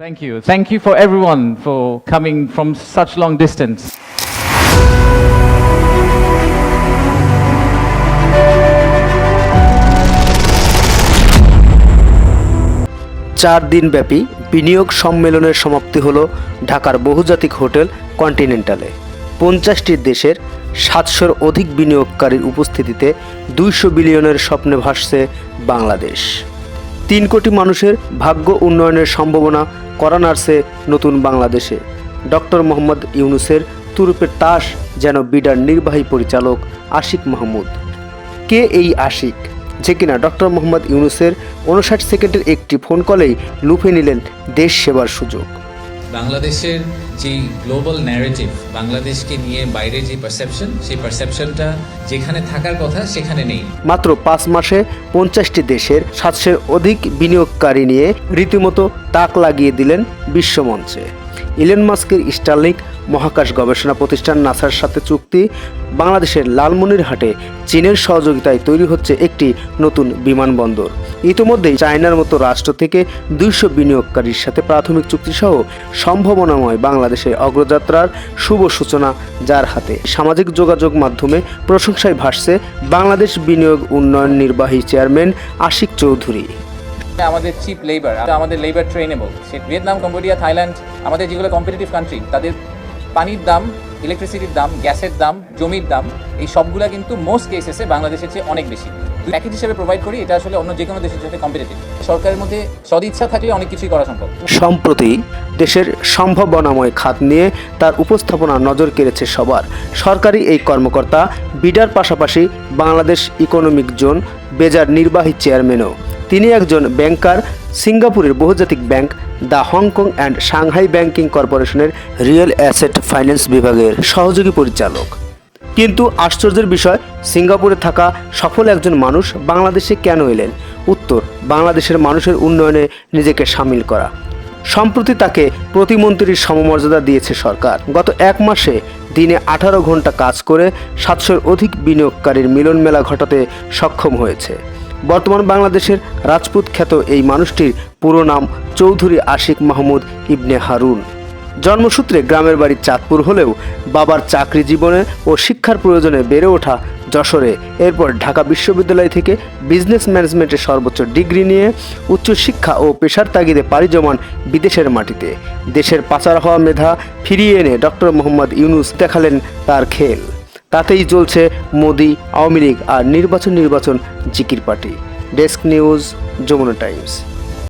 Thank you. Thank you for everyone for coming from such long distance. চার দিনব্যাপী বিনিয়োগ সম্মেলনের সমাপ্তি হল ঢাকার বহুজাতিক হোটেল কন্টিনেন্টালে পঞ্চাশটি দেশের সাতশোর অধিক বিনিয়োগকারীর উপস্থিতিতে দুইশো বিলিয়নের স্বপ্নে ভাসছে বাংলাদেশ তিন কোটি মানুষের ভাগ্য উন্নয়নের সম্ভাবনা করা নাড়ছে নতুন বাংলাদেশে। ডক্টর মোহাম্মদ ইউনুসের তুরুপের তাস যেন বিডার নির্বাহী পরিচালক আশিক মাহমুদ। কে এই আশিক? যে কিনা ডক্টর মোহাম্মদ ইউনুসের উনষাট সেকেন্ডের একটি ফোন কলেই লুফে নিলেন দেশ সেবার সুযোগ। বাংলাদেশের যে গ্লোবাল ন্যারেটিভ বাংলাদেশকে নিয়ে বাইরে যে পারসেপশন সেই পারসেপশনটা যেখানে থাকার কথা সেখানে নেই। মাত্র পাঁচ মাসে পঞ্চাশটি দেশের সাতশের অধিক বিনিয়োগকারী নিয়ে রীতিমতো তাক লাগিয়ে দিলেন বিশ্বমঞ্চে। ইলন মাস্কের স্টারলিংক মহাকাশ গবেষণা প্রতিষ্ঠান নাসার সাথে চুক্তি বাংলাদেশের লালমনিরহাটে চীনের সহযোগিতায় তৈরি হচ্ছে একটি নতুন বিমানবন্দর। ইতিমধ্যেই চায়নার মতো রাষ্ট্র থেকে দুইশো বিনিয়োগকারীর সাথে প্রাথমিক চুক্তিসহ সম্ভাবনাময় বাংলাদেশের অগ্রযাত্রার শুভ সূচনা যার হাতে সামাজিক যোগাযোগ মাধ্যমে প্রশংসায় ভাসছে বাংলাদেশ বিনিয়োগ উন্নয়ন নির্বাহী চেয়ারম্যান আশিক চৌধুরী। আমাদের চিপ লেবার আমাদের লেবার ট্রেনেবল, সে ভিয়েতনাম, কম্বোডিয়া, থাইল্যান্ড, আমাদের যেগুলো কম্পিটিটিভ কান্ট্রি তাদের পানির দাম ইলেকট্রিসিটির দাম গ্যাসের দাম, জমির দাম, এই সবগুলা কিন্তু মোস্ট কেসেসে বাংলাদেশের চেয়ে অনেক বেশি। প্যাকেজ হিসেবে প্রোভাইড করি, এটা আসলে অন্য যে কোনো দেশের সাথে কম্পিটিটিভ সরকারের মধ্যে সদিচ্ছা থাকলে অনেক কিছুই করা সম্ভব। সম্প্রতি দেশের সম্ভাবনাময় খাত নিয়ে তার উপস্থাপনা নজর কেড়েছে সবার। সরকারি এই কর্মকর্তা বিডার পাশাপাশি বাংলাদেশ ইকোনমিক জোন বেজার নির্বাহী চেয়ারম্যানও তিনি একজন ব্যাংকার সিঙ্গাপুরের বহুজাতিক bank the Hong Kong and Shanghai banking কর্পোরেশনের রিয়েল অ্যাসেট ফাইন্যান্স বিভাগের সহযোগী পরিচালক। কিন্তু আশ্চর্যের বিষয়, সিঙ্গাপুরে থাকা সফল একজন মানুষ বাংলাদেশে কেন এলেন? উত্তর, বাংলাদেশের মানুষের উন্নয়নে নিজেকে সামিল করা। সম্প্রতি তাকে প্রতিমন্ত্রীর সমমর্যাদা দিয়েছে সরকার। গত এক মাসে দিনে আঠারো ঘণ্টা কাজ করে সাতশোর অধিক বিনিয়োগকারীর মিলন মেলা ঘটাতে সক্ষম হয়েছে। বর্তমান বাংলাদেশের রাজপুত খ্যাত এই মানুষটির পুরো নাম চৌধুরী আশিক মাহমুদ ইবনে হারুন। জন্মসূত্রে গ্রামের বাড়ি চাঁদপুর হলেও বাবার চাকরি জীবনে ও শিক্ষার প্রয়োজনে বেড়ে ওঠা যশোরে। এরপর ঢাকা বিশ্ববিদ্যালয় থেকে বিজনেস ম্যানেজমেন্টের সর্বোচ্চ ডিগ্রি নিয়ে উচ্চশিক্ষা ও পেশার তাগিদে পাড়ি জমান বিদেশের মাটিতে। দেশের পাচার হওয়া মেধা ফিরিয়ে এনে ডক্টর মোহাম্মদ ইউনুস দেখালেন তার খেল। তাতেই চলছে মোদি আওয়ামী লীগ আর নির্বাচন নির্বাচন জিকির party. Desk news Jamuna Times.